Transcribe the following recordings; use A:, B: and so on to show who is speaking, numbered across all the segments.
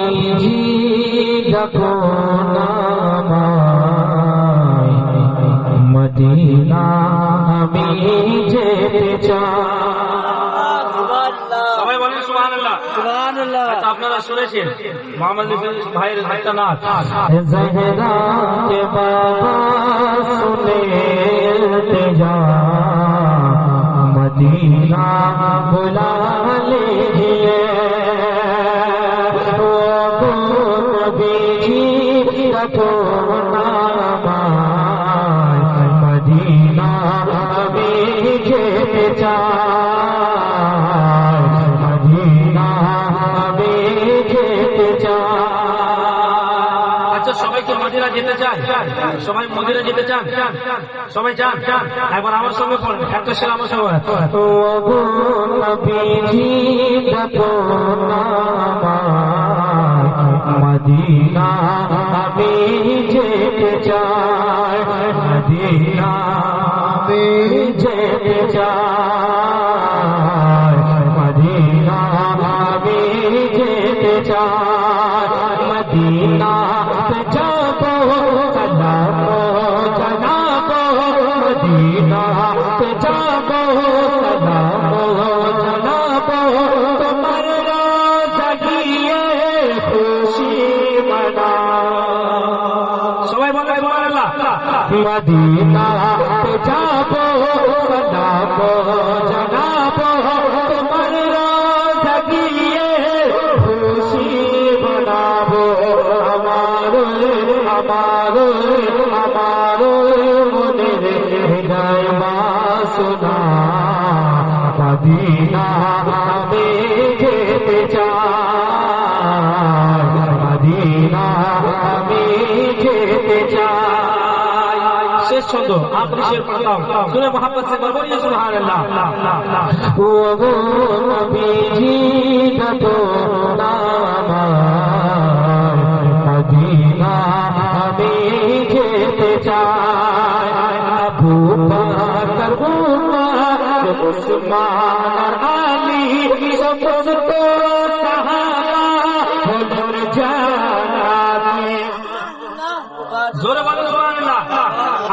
A: নবীজি ডাকো নামায় মদিনা আমি যেতে চাই
B: সবাই বলেন সুবহানাল্লাহ আচ্ছা, আপনারা শুনেছেন মোহাম্মদ ইফেজ ভাইয়ের একটা নাচ
A: زہرا کے بابا سنے جا مدینہ بلا لیجیے
B: সবাই কি মদিনা যেতে চান সবাই মদিনা যেতে চান? সবাই চান একবার আমার সঙ্গে পড়েন। একটা ছেলে আমার
A: মদিনা جیت جان مدینہ جیت جان مدینہ میں جیت جان مدینہ مدینہ جاب جناب جناب تمر سکیے خوشی بنابو ہمارو ہمارو ہمارو ہدایت سنا، مدینہ ہمیں
B: سن دو آخری شیر پڑھتا ہوں۔ سورہ محبت سے بول بولیے سبحان اللہ
A: وہ بھی جی تو مدینہ ہمیں کھیتے چائے ابو بکر عمر عثمان علی سب کو صحابہ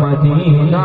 A: مدینہ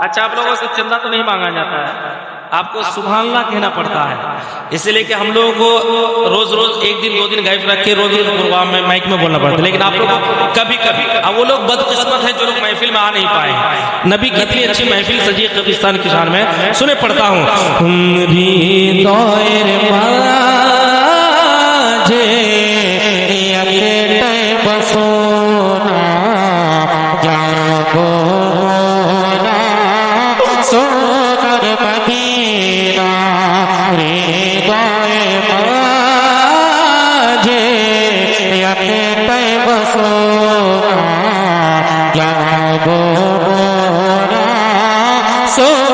B: اچھا آپ لوگوں سے چندہ تو نہیں مانگا جاتا ہے۔ آپ کو سبحان اللہ کہنا پڑتا ہے۔ اس لیے کہ ہم لوگوں کو روز روز ایک دن دو دن غائب رکھ کے روز روز پروگرام میں مائک میں بولنا پڑتا ہے۔ لیکن آپ لوگ کبھی کبھی اب وہ لوگ بد قسمت ہے جو لوگ محفل میں آ نہیں پائے۔ نبی کتنی اچھی محفل سجی قبرستان کی شان میں۔ سنے پڑتا ہوں۔
A: ہم بھی আসো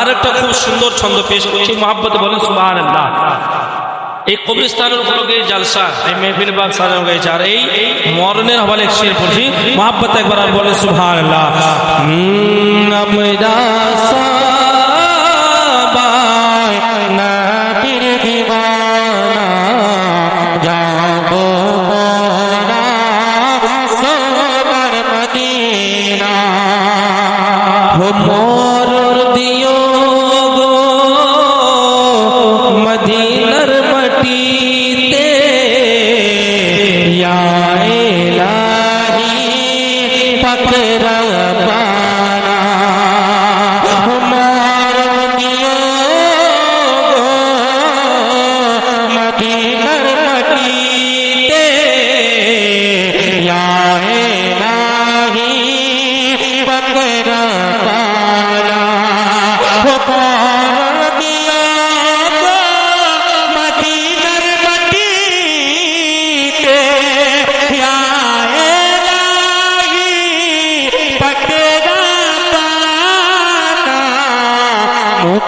B: আর একটা খুব সুন্দর ছন্দ পেশ মহাব্বত বলেন সুবাহ এই কবিস্তানের উপলক্ষে জালসা, এই মেহফিল বাগ এই মরণের হবালে শের একবার বলে, সুবহানাল্লাহ।
A: মোরর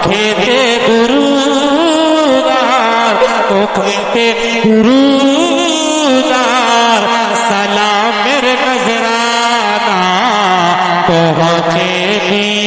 A: মুখেতে গুরুদার মুখেতে গুরু সালামের নজরানা পৌঁছে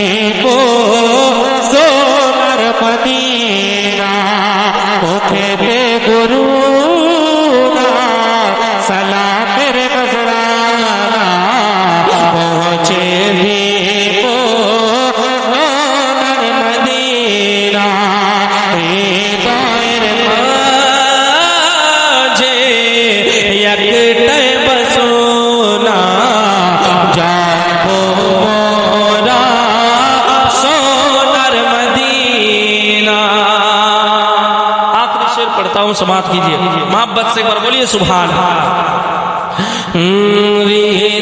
B: سماعت کیجیے محبت سے پر بار بولیے سبحان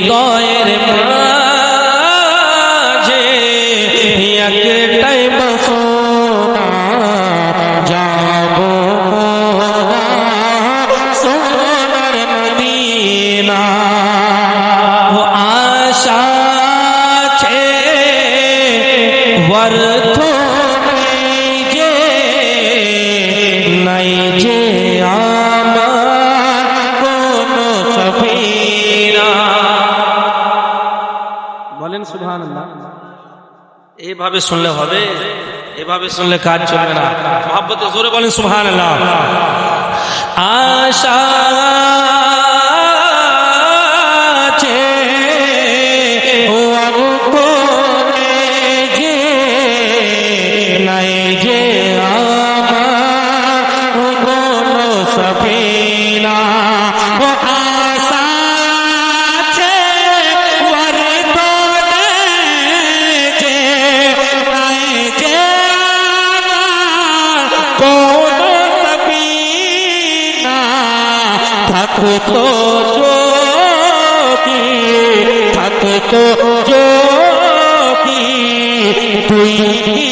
A: دائر یک
B: সুবহান এইভাবে শুনলে হবে, এভাবে শুনলে কাজ চলবে না। মহাব্বতে জোরে বলেন সুহান আল্লাহ
A: আশা থাকতো যোগী থাকতো যোগী তুই